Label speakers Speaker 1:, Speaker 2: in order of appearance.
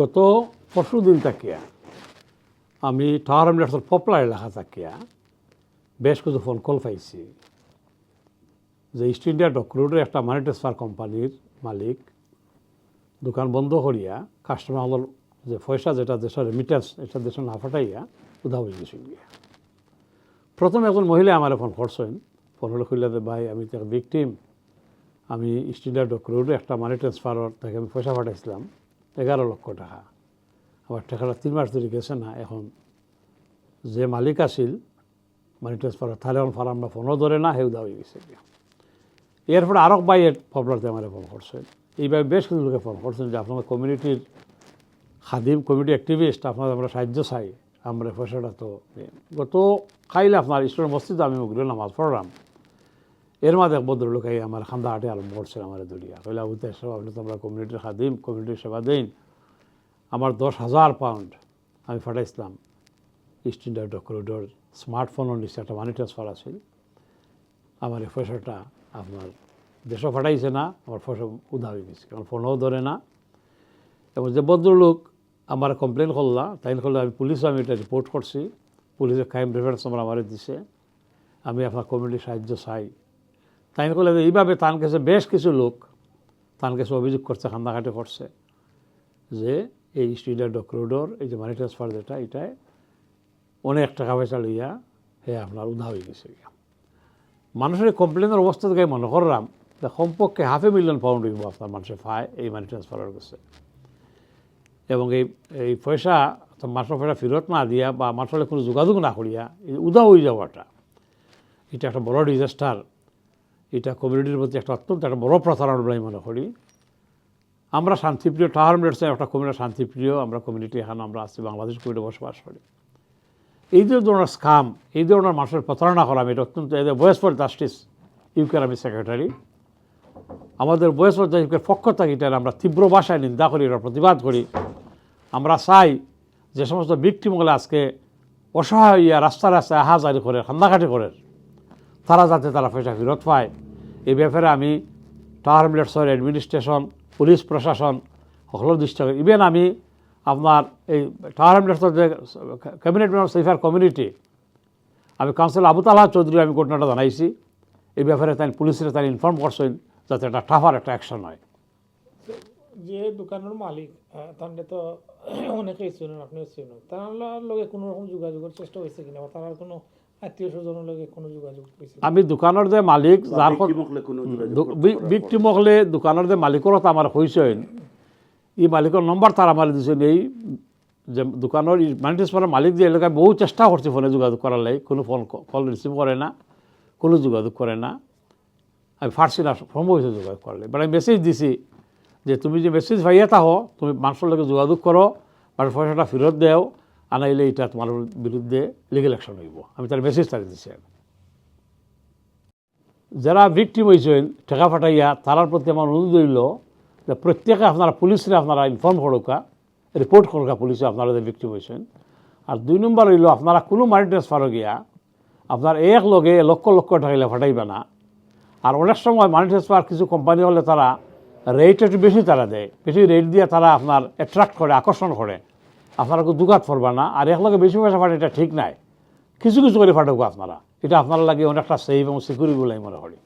Speaker 1: গত পরশু দিন তাকিয়া আমি টাওয়ার এমলেটসের পপলার এলাকা তাকিয়া বেশ কিছু ফোন কল পাইছি যে ইস্ট ইন্ডিয়া ডক্রুডের একটা মানি ট্রান্সফার কোম্পানির মালিক দোকান বন্ধ করিয়া কাস্টমার হল যে পয়সা যেটা দেশের রেমিটেন্স এটা দেশে না ফাটাইয়া উধা হয়ে গেছিল গিয়া। প্রথম একজন মহিলা আমার ফোন করছেন। ফোন হলে খুললে যে, ভাই, আমি তো ভিকটিম আমি ইস্ট ইন্ডিয়া ডক্রুডে একটা মানি ট্রান্সফারের থেকে আমি পয়সা পাঠাইছিলাম। এগারো লক্ষ টাকা। আবার টাকাটা তিন মাস ধরে গেছে না, এখন যে মালিক আছিল মানি ট্রান্সফার তাহলে এখন ফার আমরা ফোনও ধরে না, হেউ হয়ে গেছে। এরপরে আরক এর প্রবলেমতে আমার ফোন করছেন এইভাবে বেশ কিছু লোকে ফোন করছেন যে আপনাদের কমিউনিটির খাদিম কমিউনিটি অ্যাক্টিভিস্ট আপনাদের আমরা সাহায্য চাই, আমরা পয়সাটা তো গত খাইলে আপনার ইস্টোর মসজিদে আমি মুগল নামাজ পড়লাম। এর মাঝে ভদ্রলোক এই আমার খান্দা হাটে আরম্ভ করছে আমার দলিয়া কইলা বুঝতে সব আপনি তো আমরা কমিউনিটির খাদিম কমিউনিটির সেবা দিন। আমার দশ হাজার পাউন্ড আমি ফাটাইছিলাম ইস্ট ইন্ডিয়া ডক্টর স্মার্টফোনের নিচে একটা মানি ট্রান্সফার আছিল আমার এই পয়সাটা আপনার দেশও ফাটাইছে না, আমার পয়সা উধা হয়ে গেছে আমার ফোনও ধরে না। এবং যে ভদ্রলোক আমার কমপ্লেন করলা, তাই করলে আমি পুলিশও আমি এটা রিপোর্ট করছি। পুলিশের ক্রাইম রেফারেন্স নম্বর আমার দিছে। আমি আপনার কমিউনিটির সাহায্য চাই। তাই করলে যে এইভাবে তান কাছে বেশ কিছু লোক তান কাছে অভিযোগ করছে কান্দাকাটি করছে যে এই স্টুডিয়ার ডক্রোডর এই যে মানি ট্রান্সফার যেটা এটাই অনেক টাকা পয়সা লইয়া হে আপনার উধা হয়ে গেছে। মানুষের কমপ্লেনের অবস্থা থেকে মনে করলাম যে কমপক্ষে হাফ এ মিলিয়ন পাউন্ড হইব আপনার মানুষের পায় এই মানি ট্রান্সফারের কাছে। এবং এই এই পয়সা মানুষের পয়সা ফেরত না দিয়া বা মানুষের কোনো যোগাযোগ না করিয়া, এই উদা হয়ে যাওয়াটা, এটা একটা বড় ডিজাস্টার এটা কমিউনিটির প্রতি একটা অত্যন্ত একটা বড় প্রতারণা বলে মনে করি। আমরা শান্তিপ্রিয় টাওয়ার মেডসে একটা কমিউনিটি শান্তিপ্রিয় আমরা কমিউনিটি এখানে আমরা আছি বাংলাদেশ কমিউনিটি বসবাস করি। এই যে ধরনের স্কাম এই ধরনের মানুষের প্রতারণা করা আমি এটা অত্যন্ত এই বয়স ফর জাস্টিস ইউকের আমি সেক্রেটারি আমাদের বয়স ফর জাস্টিসের পক্ষ থেকে এটা আমরা তীব্র ভাষায় নিন্দা করি এটা প্রতিবাদ করি। আমরা চাই যে সমস্ত ব্যক্তিমহলে আজকে অসহায় হইয়া রাস্তা রাস্তায় আহাজারি করে খান্দাঘাটি করে, তারা যাতে তারা পয়সা ফেরত পায়। এই ব্যাপারে আমি টাওয়ার মিলেটসের অ্যাডমিনিস্ট্রেশন পুলিশ প্রশাসন সকলের দৃষ্টি ইভেন আমি আপনার এই টাওয়ার মিলেটসের যে ক্যাবিনেট মেম্বার সেফার কমিউনিটি আমি কাউন্সিলর আবু তালাহ চৌধুরী আমি ঘটনাটা জানাইছি। এই ব্যাপারে তাই পুলিশের তাই ইনফর্ম করছেন যাতে একটা টাফার একটা অ্যাকশন হয়।
Speaker 2: যে দোকানের মালিক তাহলে তো অনেকেই চিনেন, আপনিও চিনেন। তার লগে কোনো রকম যোগাযোগের চেষ্টা হয়েছে কিনা বা তার কোনো আত্মীয় স্বজনের লগে কোনো যোগাযোগ
Speaker 1: আমি দোকানের যে মালিক
Speaker 3: যোগাযোগ
Speaker 1: বিক্রি মহলে দোকানের যে মালিকরও তো আমার হয়েছেন এই মালিকের নম্বর তার আমার দিয়েছেন এই যে দোকানের মানি ট্রান্সফারের মালিক যে এলাকায় বহু চেষ্টা করছে ফোনে যোগাযোগ করার লাগে কোনো ফোন কল রিসিভ করে না। কোনো যোগাযোগ করে না। আমি ফার্সি না সম্ভব হয়েছে যোগাযোগ করলে বাট আমি মেসেজ দিছি যে তুমি যে মেছেজ মেসেজ পাইয়া থাকো তুমি মানুষের লগে যোগাযোগ করো মানুষ পয়সাটা ফেরত দেও। আনাইলে এটা তোমার বিরুদ্ধে লিগেল অ্যাকশন হইব। আমি তার মেসেজ তাকে দিছি যারা ভিকটিম হয়েছেন ঠেকা ফাটাইয়া তারার প্রতি আমার অনুরোধ রইল যে প্রত্যেকে আপনারা পুলিশে আপনারা ইনফর্ম করুকা রিপোর্ট করুকা পুলিশে আপনারা যে ভিকটিম হয়েছেন আর দুই নম্বর হইল, আপনারা কোনো মানি ট্রান্সফারও গিয়া আপনার এক লগে লক্ষ লক্ষ টাকা ফাটাইবে না। আর অনেক সময় মানি ট্রান্সফার কিছু কোম্পানি হলে তারা রেট একটু বেশি তারা দেয়। বেশি রেট দিয়ে তারা আপনার অ্যাট্রাক্ট করে, আকর্ষণ করে। আপনারা দুঘাত ফরবা না, আর এক লগে বেশি পয়সা ফাটে এটা ঠিক নাই। কিছু কিছু করে ফাটুক আপনারা। এটা আপনারা লাগে অনেকটা সেফ এবং সিকিউরিটি বলে মনে করি।